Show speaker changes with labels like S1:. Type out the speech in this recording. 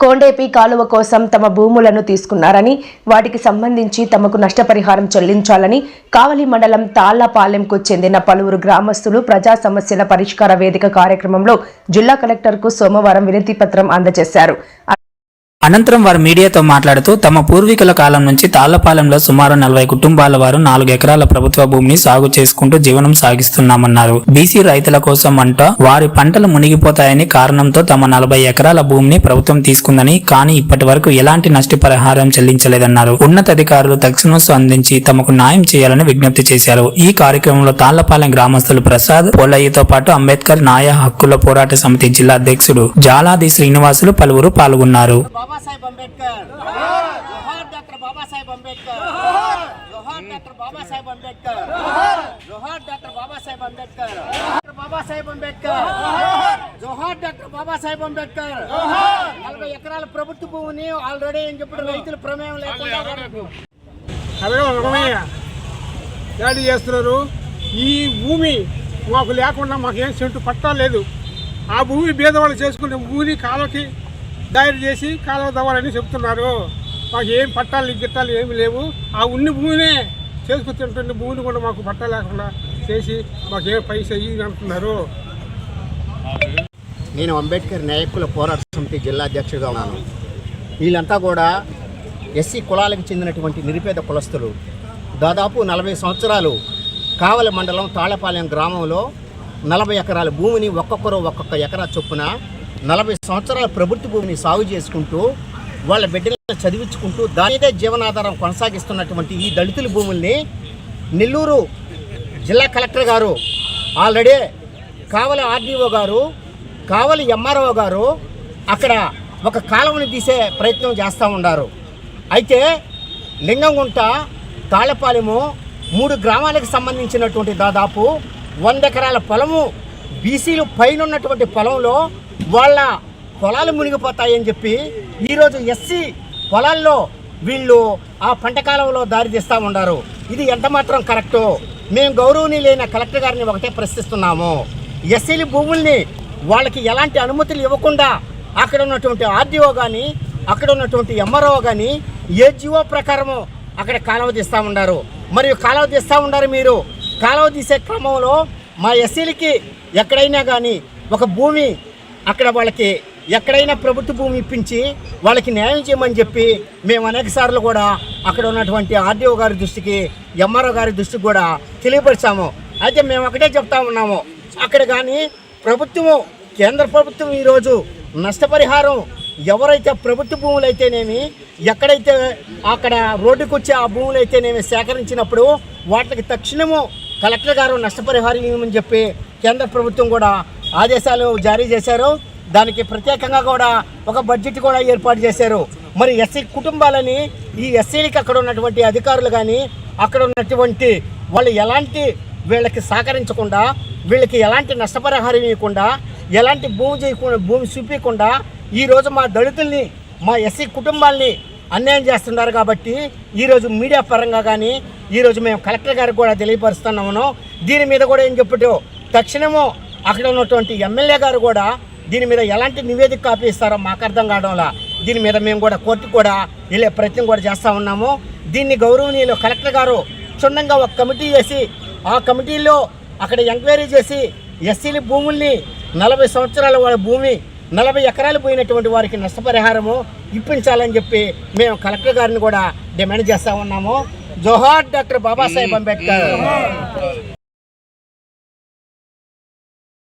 S1: కోండేపి కాలువ కోసం తమ భూములను తీసుకున్నారని వాటికి సంబంధించి తమకు నష్టపరిహారం చెల్లించాలని కావలి మండలం తాళ్ళపాలెంకు చెందిన పలువురు గ్రామస్తులు ప్రజా సమస్యల పరిష్కార వేదిక కార్యక్రమంలో జిల్లా కలెక్టర్కు సోమవారం వినతి పత్రం అందజేశారు.
S2: అనంతరం వారు మీడియాతో మాట్లాడుతూ తమ పూర్వీకుల కాలం నుంచి తాళ్ళపాలెంలో సుమారు నలభై కుటుంబాల వారు నాలుగు ఎకరాల ప్రభుత్వ భూమిని సాగు చేసుకుంటూ జీవనం సాగిస్తున్నామన్నారు. బీసీ రైతుల కోసం అంట వారి పంటలు మునిగిపోతాయని కారణంతో తమ నలభై ఎకరాల భూమిని ప్రభుత్వం తీసుకుందని కానీ ఇప్పటి వరకు ఎలాంటి నష్టపరిహారం చెల్లించలేదన్నారు. ఉన్నతాధికారులు తక్షణం స్పందించి తమకు న్యాయం చేయాలని విజ్ఞప్తి చేశారు. ఈ కార్యక్రమంలో తాళ్ళపాలెం గ్రామస్తులు ప్రసాద్ పోలయ్యతో పాటు అంబేద్కర్ న్యాయ హక్కుల పోరాట సమితి జిల్లా అధ్యక్షుడు జాలాది శ్రీనివాసులు పలువురు పాల్గొన్నారు.
S3: అంబేద్కర్ జోహార్ డాక్టర్ బాబాసాహెబ్ అంబేద్కర్. జోహార్ డాక్టర్ బాబాసాహెబ్ అంబేద్కర్. జోహార్ డాక్టర్ బాబాసాహెబ్ అంబేద్కర్. డాక్టర్ బాబాసాహెబ్ అంబేద్కర్. జోహార్ డాక్టర్ బాబాసాహెబ్ అంబేద్కర్. నలభై ఎకరాల ప్రభుత్వ భూమిని ఆల్రెడీ ఏం చెప్పాడు రైతుల ప్రమేయం లేకుండా
S4: యాడ్ చేస్తున్నారు? ఈ భూమి మాకు లేకుండా మాకు ఏం సెంటు పట్టా లేదు ఆ భూమి బీదవాళ్ళు చేసుకునే భూమిని కాలువకి దారి చేసి కాలువ తవ్వాలని చెప్తున్నారు మాకు ఏం పట్టాలు గిట్టాలు ఏమి లేవు. ఆ ఉన్ని భూమినే చేసుకుతుంటున్న భూమిని కూడా మాకు పట్టా లేకుండా చేసి మాకు ఏ పైస అంటున్నారు.
S3: నేను అంబేద్కర్ నాయకుల పోరాట సమితి జిల్లా అధ్యక్షుడిగా ఉన్నాను. వీళ్ళంతా కూడా ఎస్సీ కులాలకు చెందినటువంటి నిరుపేద కులస్తులు. దాదాపు నలభై సంవత్సరాలు కావలి మండలం తాళపాలెం గ్రామంలో నలభై ఎకరాల భూమిని ఒక్కొక్కరు ఒక్కొక్క ఎకరా చొప్పున నలభై సంవత్సరాల ప్రభుత్వ భూమిని సాగు చేసుకుంటూ వాళ్ళ బిడ్డలను చదివించుకుంటూ దానిదే జీవనాధారం కొనసాగిస్తున్నటువంటి ఈ దళితుల భూముల్ని నెల్లూరు జిల్లా కలెక్టర్ గారు ఆల్రెడీ కావలి ఆర్డీఓ గారు కావలి ఎంఆర్ఓ గారు అక్కడ ఒక కాలువని తీసే ప్రయత్నం చేస్తూ ఉన్నారు అయితే లింగంగుంట తాళపాలెము మూడు గ్రామాలకు సంబంధించినటువంటి దాదాపు వంద ఎకరాల పొలము బీసీలు పైన ఉన్నటువంటి పొలంలో వాళ్ళ పొలాలు మునిగిపోతాయని చెప్పి ఈరోజు ఎస్సీ పొలాల్లో వీళ్ళు ఆ పంట కాలంలో దారి తీస్తూ ఉన్నారు. ఇది ఎంత మాత్రం కరెక్టో? మేము గౌరవనీయులైన కలెక్టర్ గారిని ఒకటే ప్రశ్నిస్తున్నాము. ఎస్సీల భూముల్ని వాళ్ళకి ఎలాంటి అనుమతులు ఇవ్వకుండా అక్కడ ఉన్నటువంటి ఆర్డీఓ కానీ అక్కడ ఉన్నటువంటి ఎంఆర్ఓ కానీ ఏ జీవో ప్రకారము అక్కడ కాలువ తీస్తూ ఉన్నారు. మరియు కాలువ తీస్తూ ఉన్నారు మీరు. కాలువ తీసే క్రమంలో మా ఎస్సీలకి ఎక్కడైనా కానీ ఒక భూమి అక్కడ వాళ్ళకి ఎక్కడైనా ప్రభుత్వ భూమి ఇప్పించి వాళ్ళకి న్యాయం చేయమని చెప్పి మేము అనేక సార్లు కూడా అక్కడ ఉన్నటువంటి ఆర్డీఓ గారి దృష్టికి ఎంఆర్ఓ గారి దృష్టికి కూడా తెలియపరిచాము. అయితే మేము ఒకటే చెప్తా ఉన్నాము. అక్కడ కానీ ప్రభుత్వము కేంద్ర ప్రభుత్వం ఈరోజు నష్టపరిహారం ఎవరైతే ప్రభుత్వ భూములు అయితేనేమి ఎక్కడైతే అక్కడ రోడ్డుకు వచ్చే ఆ భూములు అయితేనేమి సేకరించినప్పుడు వాటికి తక్షణము కలెక్టర్ గారు నష్టపరిహారం ఇవ్వమని చెప్పి కేంద్ర ప్రభుత్వం కూడా ఆదేశాలు జారీ చేశారు. దానికి ప్రత్యేకంగా కూడా ఒక బడ్జెట్ కూడా ఏర్పాటు చేశారు. మరి ఎస్సీ కుటుంబాలని ఈ ఎస్సీలకి అక్కడ ఉన్నటువంటి అధికారులు కానీ అక్కడ ఉన్నటువంటి వాళ్ళు ఎలాంటి వీళ్ళకి సహకరించకుండా వీళ్ళకి ఎలాంటి నష్టపరిహారం ఇవ్వకుండా ఎలాంటి భూమి చేయకుండా భూమి చూపించకుండా ఈరోజు మా దళితుల్ని మా ఎస్సీ కుటుంబాల్ని అన్యాయం చేస్తున్నారు కాబట్టి ఈరోజు మీడియా పరంగా కానీ ఈరోజు మేము కలెక్టర్ గారికి కూడా తెలియపరుస్తున్నాము. దీని మీద కూడా ఏం చెప్పటో తక్షణము అక్కడ ఉన్నటువంటి ఎమ్మెల్యే గారు కూడా దీని మీద ఎలాంటి నివేదిక కాపీ ఇస్తారో మాకు అర్థం కావడంలా దీని మీద మేము కూడా కోర్టు కూడా వెళ్ళే ప్రయత్నం కూడా చేస్తూ ఉన్నాము. దీన్ని గౌరవనీయులు కలెక్టర్ గారు క్షుణ్ణంగా ఒక కమిటీ చేసి ఆ కమిటీలో అక్కడ ఎంక్వైరీ చేసి ఎస్సీల భూముల్ని నలభై సంవత్సరాల వాళ్ళ భూమి నలభై ఎకరాలు పోయినటువంటి వారికి నష్టపరిహారము ఇప్పించాలని చెప్పి మేము కలెక్టర్ గారిని కూడా డిమాండ్ చేస్తూ ఉన్నాము. జోహార్ డాక్టర్ బాబాసాహెబ్ అంబేద్కర్.